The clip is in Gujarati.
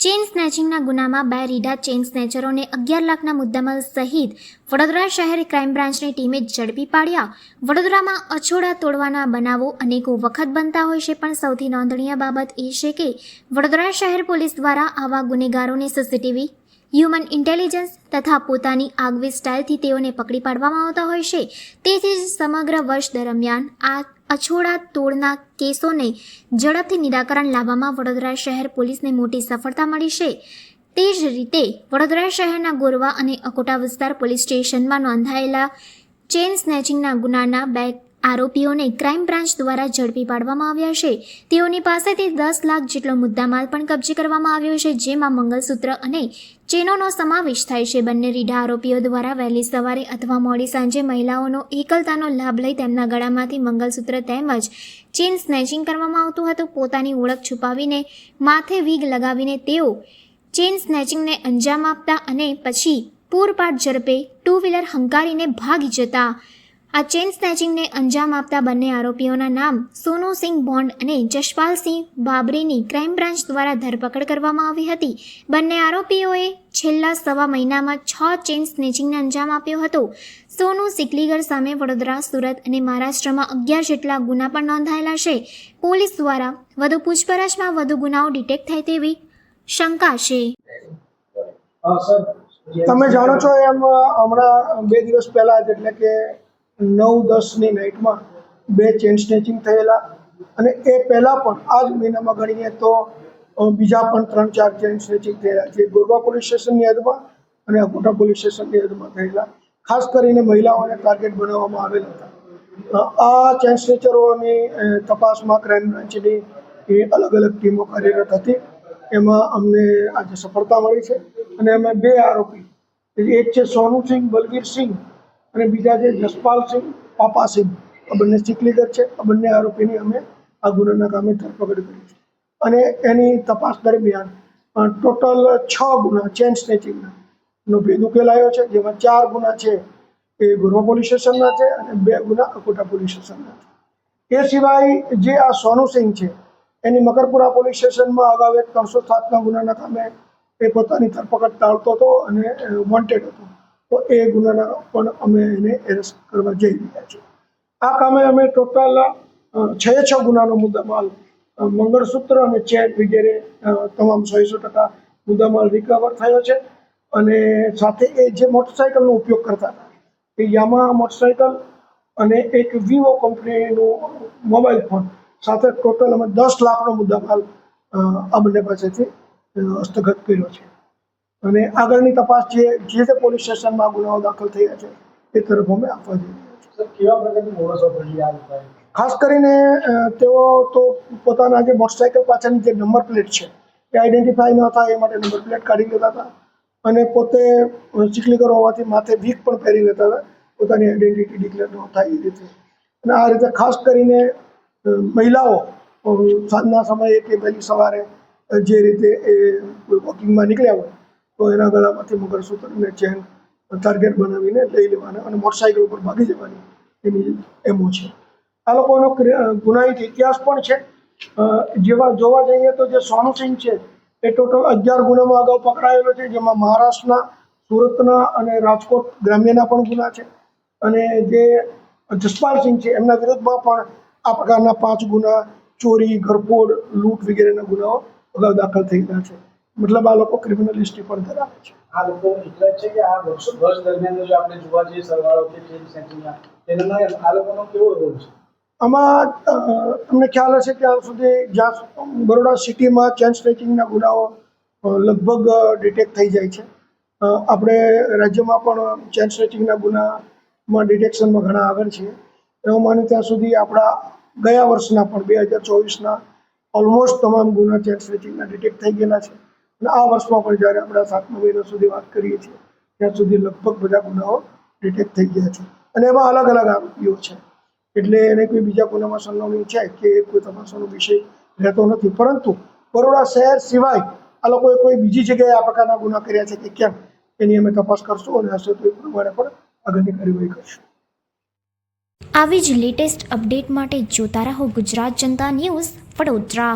ચેઇન સ્નેચિંગના ગુનામાં બે રીઢા ચેઇન સ્નેચરોને અગિયાર લાખના મુદ્દામાલ સહિત વડોદરા શહેર ક્રાઇમ બ્રાન્ચની ટીમે ઝડપી પાડ્યા. વડોદરામાં અછોડા તોડવાના બનાવો અનેકો વખત બનતા હોય છે, પણ સૌથી નોંધનીય બાબત એ છે કે વડોદરા શહેર પોલીસ દ્વારા આવા ગુનેગારોને સીસીટીવી, હ્યુમન ઇન્ટેલિજન્સ તથા પોતાની આગવી સ્ટાઇલથી તેઓને પકડી પાડવામાં આવતા હોય છે. તેથી જ સમગ્ર વર્ષ દરમિયાન આ અછોડા તોડના કેસોને ઝડપથી નિરાકરણ લાવવામાં વડોદરા શહેર પોલીસને મોટી સફળતા મળી છે. તે જ રીતે વડોદરા શહેરના ગોરવા અને અકોટા વિસ્તાર પોલીસ સ્ટેશનમાં નોંધાયેલા ચેઇન સ્નેચિંગના ગુનાના બે આરોપીઓને ક્રાઇમ બ્રાન્ચ દ્વારા ઝડપી પાડવામાં આવ્યા છે. તેઓની પાસેથી દસ લાખ જેટલો મુદ્દામાલ પણ કબજે કરવામાં આવ્યો છે, જેમાં મંગલસૂત્ર અને ચેનોનો સમાવેશ થાય છે. બંને રીઢા આરોપીઓ દ્વારા વહેલી સવારે અથવા મોડી સાંજે મહિલાઓનો એકલતાનો લાભ લઈ તેમના ગળામાંથી મંગલસૂત્ર તેમજ ચેન સ્નેચિંગ કરવામાં આવતું હતું. પોતાની ઓળખ છુપાવીને માથે વીગ લગાવીને તેઓ ચેન સ્નેચિંગને અંજામ આપતા અને પછી પૂરપાટ ઝડપે ટુ વ્હીલર હંકારીને ભાગી જતા આ ચેન સ્નેચિંગને અંજામ આપતા બંને આરોપીઓના નામ સોનુસિંહ બોન્ડ અને જશપાલસિંહ બાબરીની ક્રાઇમ બ્રાન્ચ દ્વારા ધરપકડ કરવામાં આવી હતી. બંને આરોપીઓએ છેલ્લા સવા મહિનામાં છ ચેન સ્નેચિંગને અંજામ આપ્યો હતો. સોનુ સિકલીગર સામે વડોદરા સુરત અને મહારાષ્ટ્રમાં અગિયાર જેટલા ગુના પણ નોંધાયેલા છે. પોલીસ દ્વારા વધુ પૂછપરછમાં વધુ ગુનાઓ ડિટેક્ટ થાય તેવી શંકા છે. તમે જાણો છો એમ હમણાં બે દિવસ પહેલા જ એટલે કે નવ, દસની નાઇટમાં બે ચેન સ્નેચિંગ થયેલા. અને એ પહેલાં પણ આ જ મહિનામાં ગણીએ તો બીજા પણ ત્રણ, ચાર ચેન સ્નેચિંગ થયેલા જે ગોરવા પોલીસ સ્ટેશનની હદમાં અને અકોટા પોલીસ સ્ટેશનની હદમાં થયેલા. ખાસ કરીને મહિલાઓને ટાર્ગેટ બનાવવામાં આવેલ હતા. આ ચેન સ્નેચરોની તપાસમાં ક્રાઇમ બ્રાન્ચની એ અલગ અલગ ટીમો કાર્યરત હતી. એમાં અમને આજે સફળતા મળી છે. અને અમે બે આરોપી, એક છે સોનુસિંહ બલવીરસિંહ અને બીજા છે જસપાલસિંહ પાપાસિંહ આ બંને ચીકલીગર છે. આ બંને આરોપીની અમે આ ગુનાના કામે ધરપકડ કરી છે. અને એની તપાસ દરમિયાન ટોટલ છ ગુના ચેન સ્નેચિંગના નો ભેદ ઉકેલાયો છે, જેમાં ચાર ગુના છે એ ગોરવા પોલીસ સ્ટેશનના છે અને બે ગુના અકોટા પોલીસ સ્ટેશનના છે. એ સિવાય જે આ સોનુસિંહ છે, એની મકરપુરા પોલીસ સ્ટેશનમાં અગાઉ એક ત્રણસો સાતના ગુનાના કામે એ પોતાની ધરપકડ ટાળતો હતો અને વોન્ટેડ હતો. તો એ ગુનાના પણ અમે એને એરેસ્ટ કરવા જઈ રહ્યા છીએ. આ કામે અમે ટોટલ છ છ ગુનાનો મુદ્દામાલ મંગળસૂત્ર અને ચેન વગેરે તમામ સો સો ટકા મુદ્દામાલ રિકવર થયો છે. અને સાથે એ જે મોટરસાયકલનો ઉપયોગ કરતા હતા, એ યામા મોટરસાયકલ અને એક વિવો કંપનીનું મોબાઈલ ફોન સાથે ટોટલ અમે દસ લાખનો મુદ્દામાલ અમને પાસેથી હસ્તગત કર્યો છે. અને આગળની તપાસ જે જે તે પોલીસ સ્ટેશનમાં ગુનાઓ દાખલ થયા છે એ તરફ અમે આપવા જઈએ ખાસ કરીને તેઓ તો પોતાના જે મોટરસાઇકલ પાછળની જે નંબર પ્લેટ છે એ આઈડેન્ટિફાઈ ન થાય એ માટે નંબર પ્લેટ કાઢી લેતા હતા. અને પોતે ચીકલીગર હોવાથી માથે વીક પણ પહેરી લેતા હતા. પોતાની આઈડેન્ટિટી ડિક્લેર ન થાય એ રીતે. અને આ રીતે ખાસ કરીને મહિલાઓ સાંજના સમયે કે વહેલી સવારે જે રીતે એ વોકિંગમાં નીકળ્યા હોય તો એના ગળામાંથી મગરસૂત્ર અને ચેન ટાર્ગેટ બનાવીને લઈ લેવાના અને મોટરસાઇકલ ઉપર ભાગી જવાની એની એમો છે. આ લોકોનો ગુનાહિત ઇતિહાસ પણ છે. જેવા જોવા જઈએ તો જે સોનુસિંહ છે, એ ટોટલ અગિયાર ગુનામાં અગાઉ પકડાયેલો છે, જેમાં મહારાષ્ટ્રના, સુરતના અને રાજકોટ ગ્રામ્યના પણ ગુના છે. અને જે જસપાલસિંહ છે, એમના વિરુદ્ધમાં પણ આ પ્રકારના પાંચ ગુના, ચોરી, ઘરફોડ, લૂંટ વગેરેના ગુનાઓ અગાઉ દાખલ થઈ ગયા છે. મતલબ આ લોકો ક્રિમિનલ હિસ્ટ્રી પણ ધરાવે છે. આ લોકો એટલા છે કે આ વર્ષો વર્ષ દરમિયાન જો આપણે જોવા જઈએ સરવાળો કે ચેન્જ સેન્ટિંગના તેના આ લોકોનો કેવો રોલ છે? આમાં તમને ખ્યાલ હશે કે હાલ સુધી જ્યાં બરોડા સિટીમાં ચેન સ્ટ્રેચિંગના ગુનાઓ લગભગ ડિટેક્ટ થઈ જાય છે. આપણે રાજ્યમાં પણ ચેન સ્ટ્રેચિંગના ગુનામાં ડિટેક્શનમાં ઘણા આગળ છીએ. એવું માને ત્યાં સુધી આપણા ગયા વર્ષના પણ બે હજાર ચોવીસના ઓલમોસ્ટ તમામ ગુના ચેન સ્ટ્રેચિંગના ડિટેક્ટ થઈ ગયેલા છે. અને આ વર્ષમાં પણ જ્યારે આપણે સાતમા મહિના સુધી વાત કરીએ છીએ, ત્યાં સુધી લગભગ બધા ગુનાઓ ડિટેક્ટ થઈ ગયા છે. અને એમાં અલગ અલગ આરોપીઓ છે. એટલે એને કોઈ બીજા ગુનામાં સંડોવણી છે કે કોઈ તપાસવાનો વિષય રહેતો નથી. પરંતુ બરોડા શહેર સિવાય આ લોકોએ કોઈ બીજી જગ્યાએ આ પ્રકારના ગુના કર્યા છે કે કેમ, એની અમે તપાસ કરશું અને હશે તો એ પ્રમાણે પણ આગળની કાર્યવાહી કરશું. આવી જ લેટેસ્ટ અપડેટ માટે જોતા રહો ગુજરાત જનતા ન્યૂઝ વડોદરા.